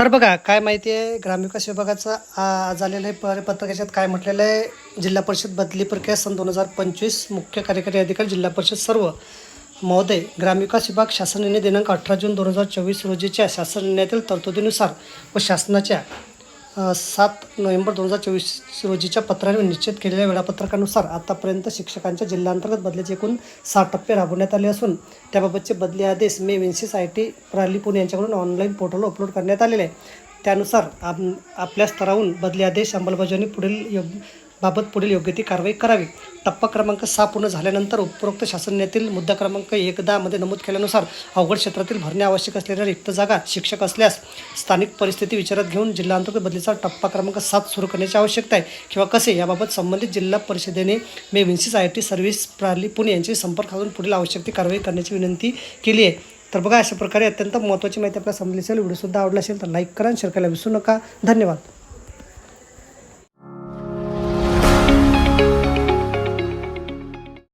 तर बघा काय माहिती आहे ग्रामविकास विभागाचं आज झालेलं आहे पर याच्यात काय म्हटलेलं आहे? जिल्हा परिषद बदली प्रक्रिया सन दोन हजार पंचवीस मुख्य कार्यकारी अधिकारी जिल्हा परिषद सर्व महोदय ग्रामविकास विभाग शासन निर्णय दिनांक अठरा जून दोन हजार चोवीस रोजीच्या शासन निर्णयातील तरतुदीनुसार व शासनाच्या सात नोव्हेंबर दोन हजार चोवीस रोजीच्या पत्राने निश्चित केलेल्या वेळापत्रकानुसार आतापर्यंत शिक्षकांच्या जिल्हांतर्गत बदलीचे एकूण सात टप्पे राबवण्यात आले असून त्याबाबतचे बदली आदेश मे विन्सिस आय टी प्राली पुणे यांच्याकडून ऑनलाईन पोर्टलवर अपलोड करण्यात आलेले आहे. त्यानुसार आप आपल्या स्तराहून बदली आदेश अंमलबजावणी पुढील योग्य बाबत पुढील योग्य ती कारवाई करावी. टप्पा क्रमांक सहा पूर्ण झाल्यानंतर उपरोक्त शासनातील मुद्दा क्रमांक एकदामध्ये नमूद केल्यानुसार अवघड क्षेत्रातील भरणे आवश्यक असलेल्या रिक्त जागा शिक्षक असल्यास स्थानिक परिस्थिती विचारात घेऊन जिल्हांतर्गत बदलीचा टप्पा क्रमांक सात सुरू करण्याची आवश्यकता आहे. किंवा कसे? याबाबत संबंधित जिल्हा परिषदेने मे विन्सिस आय टी सर्व्हिस प्रणाली पुणे यांचे संपर्क साधून पुढील आवश्यक ती कारवाई करण्याची विनंती केली आहे. तर बघा अशा प्रकारे अत्यंत महत्त्वाची माहिती आपल्याला समजली असेल व्हिडिओसुद्धा आवडला असेल तर लाईक करा शेअर करायला विसरू नका. धन्यवाद.